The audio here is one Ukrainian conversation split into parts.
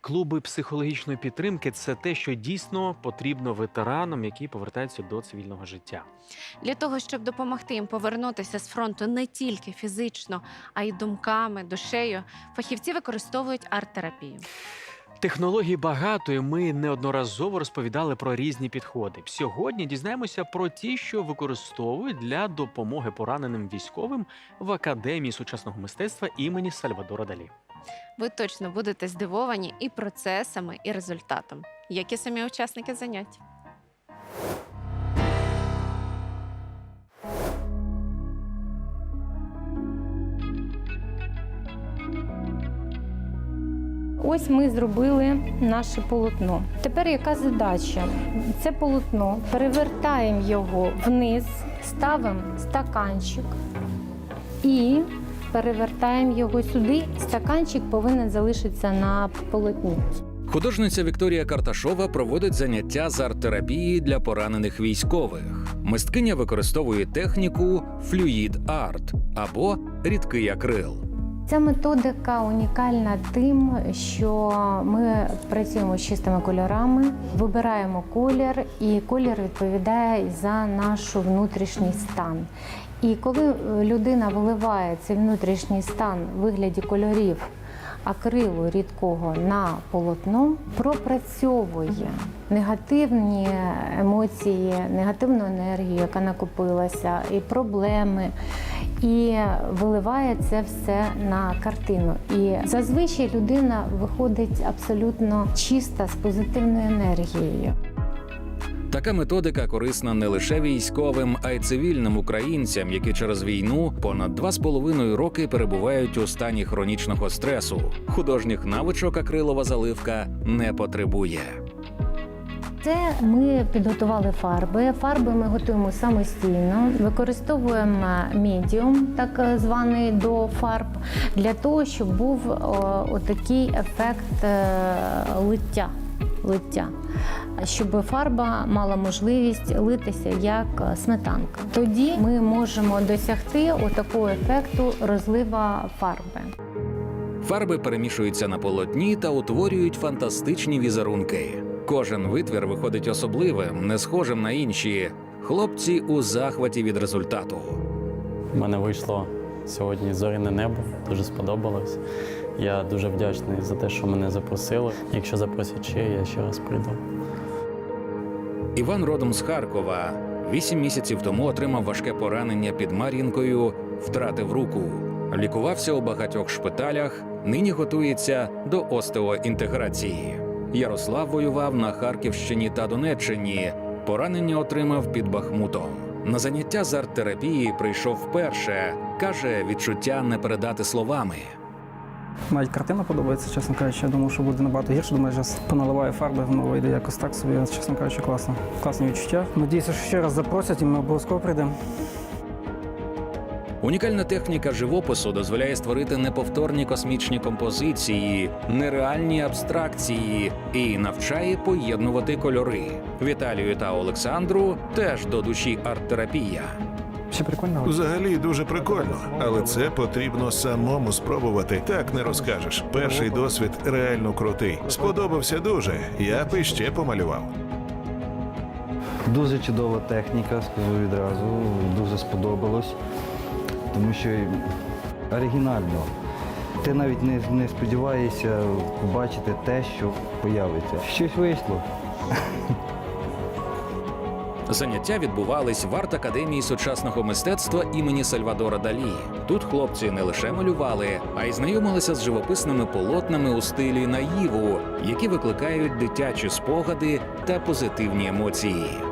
Клуби психологічної підтримки це те, що дійсно потрібно ветеранам, які повертаються до цивільного життя. Для того, щоб допомогти їм повернутися з фронту не тільки фізично, а й думками, душею, фахівці використовують арт-терапію. Технологій багато, і ми неодноразово розповідали про різні підходи. Сьогодні дізнаємося про ті, що використовують для допомоги пораненим військовим в академії сучасного мистецтва імені Сальвадора Далі. Ви точно будете здивовані і процесами, і результатом, як і самі учасники занять. Ось ми зробили наше полотно. Тепер яка задача? Це полотно перевертаємо його вниз, ставимо стаканчик і перевертаємо його сюди. Стаканчик повинен залишитися на полотні. Художниця Вікторія Карташова проводить заняття з арт-терапії для поранених військових. Мисткиня використовує техніку флюїд арт або рідкий акрил. Ця методика унікальна тим, що ми працюємо з чистими кольорами, вибираємо колір, і колір відповідає за наш внутрішній стан. І коли е, людина виливає цей внутрішній стан в вигляді кольорів акрилу рідкого на полотно, пропрацьовує негативні емоції, негативну енергію, яка накопилася, і проблеми, і виливає це все на картину. І зазвичай людина виходить абсолютно чиста з позитивною енергією. Така методика корисна не лише військовим, а й цивільним українцям, які через війну понад два з половиною роки перебувають у стані хронічного стресу. Художніх навичок акрилова заливка не потребує. Це ми підготували фарби. Фарби ми готуємо самостійно, використовуємо медіум, так званий до фарб, для того, щоб був о, отакий ефект е, лиття. лиття. Щоб фарба мала можливість литися як сметанка. Тоді ми можемо досягти отакого ефекту розлива фарби. Фарби перемішуються на полотні та утворюють фантастичні візерунки. Кожен витвір виходить особливим, не схожим на інші. Хлопці у захваті від результату. У мене вийшло сьогодні зоряне небо, дуже сподобалось. Я дуже вдячний за те, що мене запросили. Якщо запросять ще, я ще раз прийду. Іван родом з Харкова. Вісім місяців тому отримав важке поранення під Мар'їнкою, втратив руку. Лікувався у багатьох шпиталях. Нині готується до остеоінтеграції. Ярослав воював на Харківщині та Донеччині. Поранення отримав під Бахмутом. На заняття з арт-терапії прийшов вперше. каже, відчуття не передати словами. Навіть картина подобається, чесно кажучи. Я думав, що буде набагато гірше. Думаю, зараз поналиваю фарби, воно вийде якось так собі. Чесно кажучи, класно. Класні відчуття. Надіюся, що ще раз запросять і ми обов'язково прийдемо. Унікальна техніка живопису дозволяє створити неповторні космічні композиції, нереальні абстракції і навчає поєднувати кольори. Віталію та Олександру теж до душі арт-терапія. Ще прикольно. Взагалі дуже прикольно, але це потрібно самому спробувати. Так не розкажеш. Перший досвід реально крутий. Сподобався дуже. Я б іще помалював. Дуже чудова техніка, скажу відразу. Дуже сподобалось, тому що оригінально. Ти навіть не, не сподіваєшся побачити те, що появиться. Щось вийшло. Заняття відбувались в арт-академії сучасного мистецтва імені Сальвадора Далі. Тут хлопці не лише малювали, а й знайомилися з живописними полотнами у стилі наїву, які викликають дитячі спогади та позитивні емоції.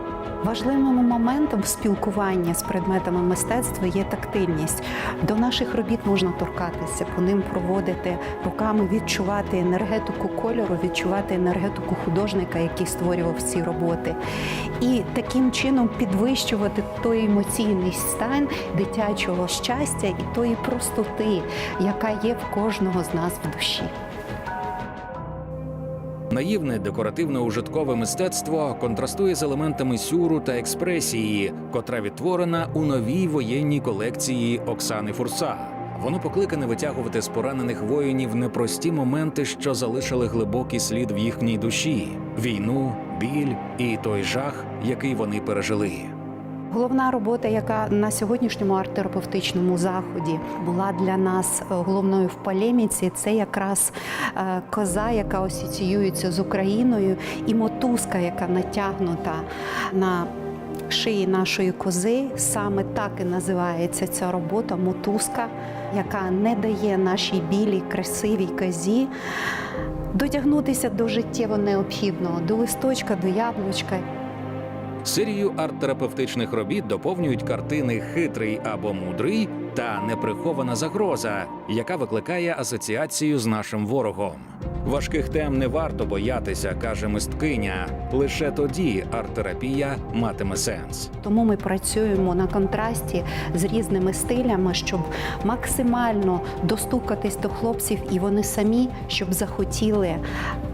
Важливим моментом в спілкуванні з предметами мистецтва є тактильність. До наших робіт можна торкатися, по ним проводити руками, відчувати енергетику кольору, відчувати енергетику художника, який створював ці роботи, і таким чином підвищувати той емоційний стан дитячого щастя і тої простоти, яка є в кожного з нас в душі. Наївне декоративно-ужиткове мистецтво контрастує з елементами сюру та експресії, котра відтворена у новій воєнній колекції Оксани Фурса. Воно покликане витягувати з поранених воїнів непрості моменти, що залишили глибокий слід в їхній душі: війну, біль і той жах, який вони пережили. Головна робота, яка на сьогоднішньому арт-терапевтичному заході була для нас е, головною в полеміці, це якраз е, коза, яка асоціюється з Україною, і мотузка, яка натягнута на шиї нашої кози. Саме так і називається ця робота мотузка, яка не дає нашій білій, красивій козі дотягнутися до життєво необхідного, до листочка, до яблучка. Серію арт-терапевтичних робіт доповнюють картини Хитрий або мудрий та неприхована загроза, яка викликає асоціацію з нашим ворогом. Важких тем не варто боятися, каже мисткиня. Лише тоді арт-терапія матиме сенс. Тому ми працюємо на контрасті з різними стилями, щоб максимально достукатись до хлопців, і вони самі щоб захотіли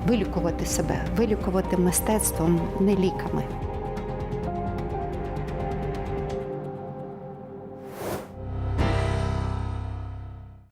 вилікувати себе, вилікувати мистецтвом, не ліками.